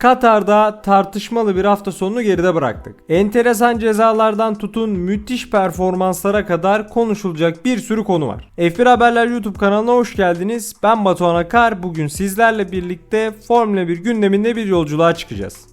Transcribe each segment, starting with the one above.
Katar'da tartışmalı bir hafta sonunu geride bıraktık. Enteresan cezalardan tutun müthiş performanslara kadar konuşulacak bir sürü konu var. F1 Haberler YouTube kanalına hoş geldiniz. Ben Batuhan Akar. Bugün sizlerle birlikte Formula 1 gündeminde bir yolculuğa çıkacağız.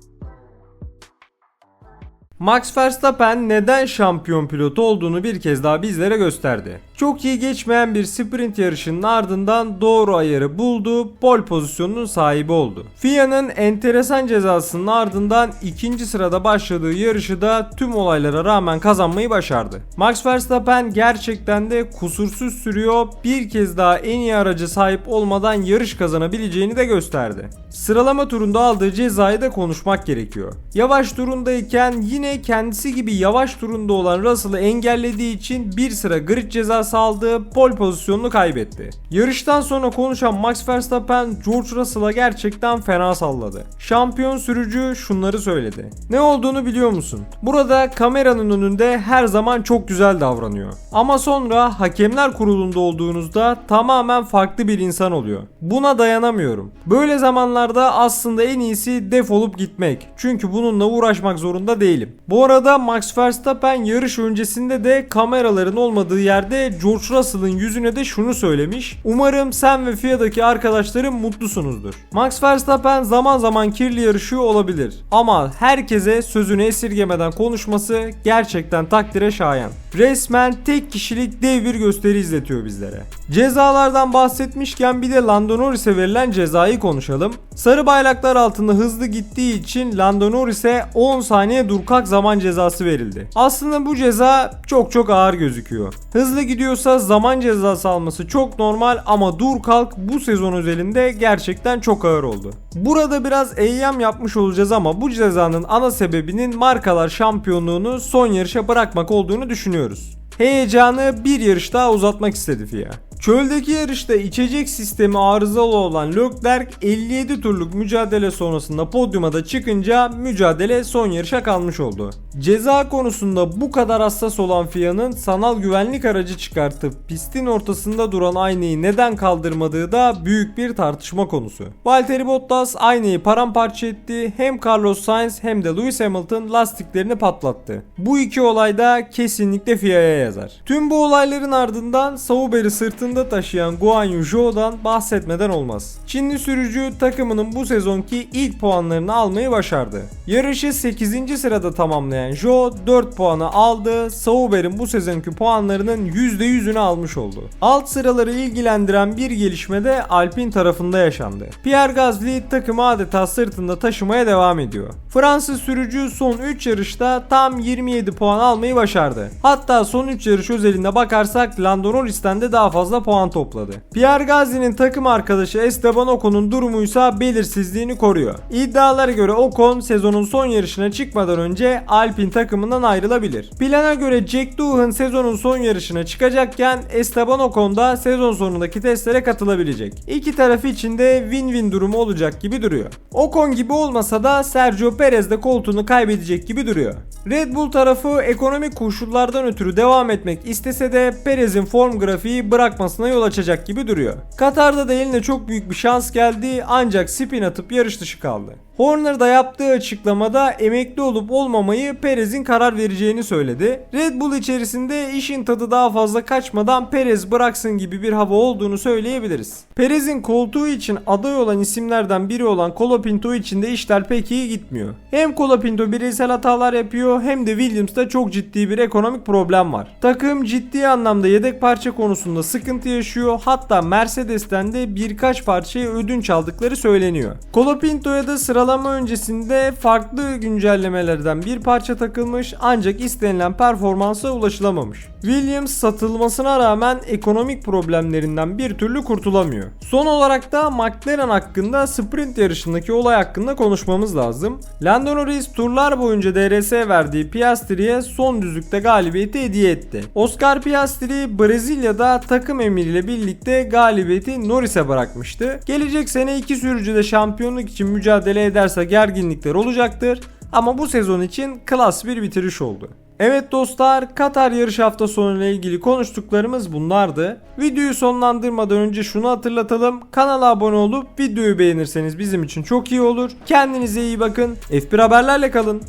Max Verstappen neden şampiyon pilotu olduğunu bir kez daha bizlere gösterdi. Çok iyi geçmeyen bir sprint yarışının ardından doğru ayarı buldu, pol pozisyonunun sahibi oldu. FIA'nın enteresan cezasının ardından ikinci sırada başladığı yarışı da tüm olaylara rağmen kazanmayı başardı. Max Verstappen gerçekten de kusursuz sürüyor, bir kez daha en iyi araca sahip olmadan yarış kazanabileceğini de gösterdi. Sıralama turunda aldığı cezayı da konuşmak gerekiyor. Yavaş turundayken yine kendisi gibi yavaş turunda olan Russell'ı engellediği için bir sıra grid cezası aldı, pol pozisyonunu kaybetti. Yarıştan sonra konuşan Max Verstappen George Russell'a gerçekten fena salladı. Şampiyon sürücü şunları söyledi. Ne olduğunu biliyor musun? Burada kameranın önünde her zaman çok güzel davranıyor. Ama sonra hakemler kurulunda olduğunuzda tamamen farklı bir insan oluyor. Buna dayanamıyorum. Böyle zamanlarda aslında en iyisi defolup gitmek. Çünkü bununla uğraşmak zorunda değilim. Bu arada Max Verstappen yarış öncesinde de kameraların olmadığı yerde George Russell'ın yüzüne de şunu söylemiş. Umarım sen ve FIA'daki arkadaşlarım mutlusunuzdur. Max Verstappen zaman zaman kirli yarışıyor olabilir. Ama herkese sözünü esirgemeden konuşması gerçekten takdire şayan. Resmen tek kişilik dev bir gösteri izletiyor bizlere. Cezalardan bahsetmişken bir de Lando Norris'e verilen cezayı konuşalım. Sarı bayraklar altında hızlı gittiği için Lando Norris'e 10 saniye dur kalk zaman cezası verildi. Aslında bu ceza çok çok ağır gözüküyor. Hızlı gidiyorsa zaman cezası alması çok normal ama dur kalk bu sezon özelinde gerçekten çok ağır oldu. Burada biraz eyyam yapmış olacağız ama bu cezanın ana sebebinin markalar şampiyonluğunu son yarışa bırakmak olduğunu düşünüyoruz. Heyecanı bir yarış daha uzatmak istedi FIA. Çöldeki yarışta içecek sistemi arızalı olan Leclerc 57 turluk mücadele sonrasında podyuma da çıkınca mücadele son yarışa kalmış oldu. Ceza konusunda bu kadar hassas olan FIA'nın sanal güvenlik aracı çıkartıp pistin ortasında duran aynayı neden kaldırmadığı da büyük bir tartışma konusu. Valtteri Bottas aynayı paramparça etti. Hem Carlos Sainz hem de Lewis Hamilton lastiklerini patlattı. Bu iki olay da kesinlikle FIA'ya yazar. Tüm bu olayların ardından Sauber'i sırtında taşıyan Guan Yu Zhou'dan bahsetmeden olmaz. Çinli sürücü takımının bu sezonki ilk puanlarını almayı başardı. Yarışı 8. sırada tamamlayan Zhou 4 puanı aldı. Sauber'in bu sezonki puanlarının %100'ünü almış oldu. Alt sıraları ilgilendiren bir gelişme de Alpine tarafında yaşandı. Pierre Gasly takımı adeta sırtında taşımaya devam ediyor. Fransız sürücü son 3 yarışta tam 27 puan almayı başardı. Hatta son 3 yarış özelinde bakarsak Lando Norris'ten de daha fazla puan topladı. Pierre Gasly'nin takım arkadaşı Esteban Ocon'un durumuysa belirsizliğini koruyor. İddialara göre Ocon sezonun son yarışına çıkmadan önce Alpine takımından ayrılabilir. Plana göre Jack Doohan sezonun son yarışına çıkacakken Esteban Ocon da sezon sonundaki testlere katılabilecek. İki taraf için de win-win durumu olacak gibi duruyor. Ocon gibi olmasa da Sergio Perez de koltuğunu kaybedecek gibi duruyor. Red Bull tarafı ekonomik koşullardan ötürü devam etmek istese de Perez'in form grafiği bırakmasına yol açacak gibi duruyor. Katar'da da eline çok büyük bir şans geldi ancak spin atıp yarış dışı kaldı. Horner da yaptığı açıklamada emekli olup olmamayı Perez'in karar vereceğini söyledi. Red Bull içerisinde işin tadı daha fazla kaçmadan Perez bıraksın gibi bir hava olduğunu söyleyebiliriz. Perez'in koltuğu için aday olan isimlerden biri olan Colapinto için de işler pek iyi gitmiyor. Hem Colapinto bireysel hatalar yapıyor hem de Williams'ta çok ciddi bir ekonomik problem var. Takım ciddi anlamda yedek parça konusunda sıkıntı yaşıyor hatta Mercedes'ten de birkaç parçayı ödünç aldıkları söyleniyor. Colapinto'ya da sıra sıralama öncesinde farklı güncellemelerden bir parça takılmış ancak istenilen performansa ulaşılamamış. Williams satılmasına rağmen ekonomik problemlerinden bir türlü kurtulamıyor. Son olarak da McLaren hakkında sprint yarışındaki olay hakkında konuşmamız lazım. Lando Norris turlar boyunca DRS verdiği Piastri'ye son düzlükte galibiyeti hediye etti. Oscar Piastri Brezilya'da takım emiriyle birlikte galibiyeti Norris'e bırakmıştı. Gelecek sene iki sürücü de şampiyonluk için mücadele ederse gerginlikler olacaktır. Ama bu sezon için klas bir bitiriş oldu. Evet dostlar Katar yarış hafta sonu ile ilgili konuştuklarımız bunlardı. Videoyu sonlandırmadan önce şunu hatırlatalım. Kanala abone olup videoyu beğenirseniz bizim için çok iyi olur. Kendinize iyi bakın. F1 haberlerle kalın.